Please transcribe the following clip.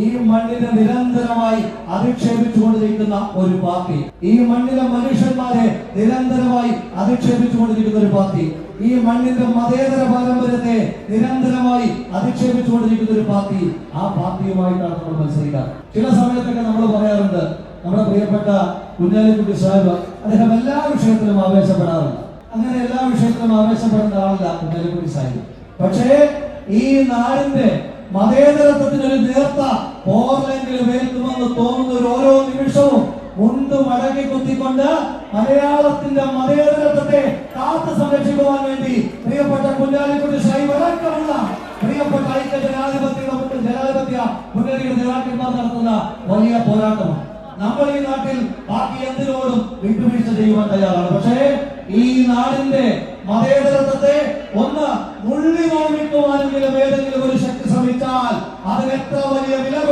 ഈ മണ്ണിനെ നിരന്തരമായി അധിക്ഷേപിച്ചുകൊണ്ടിരിക്കുന്ന ഒരു പാർട്ടി. ഈ മണ്ണിലെ മനുഷ്യന്മാരെ നിരന്തരമായി അധിക്ഷേപിച്ചുകൊണ്ടിരിക്കുന്ന ഒരു പാർട്ടി. ഈ മണ്ണിന്റെ മതേതര പാരമ്പര്യത്തെ നിരന്തരമായി അധിക്ഷേപിച്ചുകൊണ്ടിരിക്കുന്ന ഒരു പാർട്ടി. ആ പാർട്ടിയുമായിട്ടാണ് നമ്മൾ മത്സരിക്കുക. ചില സമയത്തൊക്കെ നമ്മൾ പറയാറുണ്ട് നമ്മുടെ പ്രിയപ്പെട്ട കുഞ്ഞാലിക്കുട്ടി സാഹിബ് അദ്ദേഹം എല്ലാ വിഷയത്തിലും ആവേശപ്പെടാറുണ്ട്. അങ്ങനെ എല്ലാ വിഷയത്തിലും ആവേശപ്പെടേണ്ട ആളല്ല കുഞ്ഞാലിക്കുട്ടി സാഹിബ്. പക്ഷേ ഈ നാടിന്റെ മതേതരത്വത്തിന് ഒരു നേർത്ത പോർലെങ്കിലും ഏൽക്കുമെന്ന് തോന്നുന്ന ഒരു ഓരോ നിമിഷവും മുണ്ട് മടക്കി കുത്തിക്കൊണ്ട് മലയാളത്തിന്റെ മതേതരത്വത്തെ കാത്തു സംരക്ഷിക്കുവാൻ വേണ്ടി പ്രിയപ്പെട്ട കുഞ്ഞാലിക്കുട്ടി സാഹിബ് അടക്കമുള്ള പ്രിയപ്പെട്ട ഐക്യ ജനാധിപത്യ ജനാധിപത്യ മുന്നണിയുടെ നേതാക്കന്മാർ നടത്തുന്ന വലിയ പോരാട്ടമാണ്. നമ്മൾ ഈ നാട്ടിൽ ബാക്കി എന്തിനോടും വിട്ടുവീഴ്ച ചെയ്യുവാൻ തയ്യാറാണ്. പക്ഷേ ഈ നാടിന്റെ മതേതരത്വത്തെ ഒന്ന് മുള്ളി നോമിക്കുവാനെങ്കിലും ഏതെങ്കിലും ഒരു ശക്തി ശ്രമിച്ചാൽ അതിന് എത്ര വലിയ വില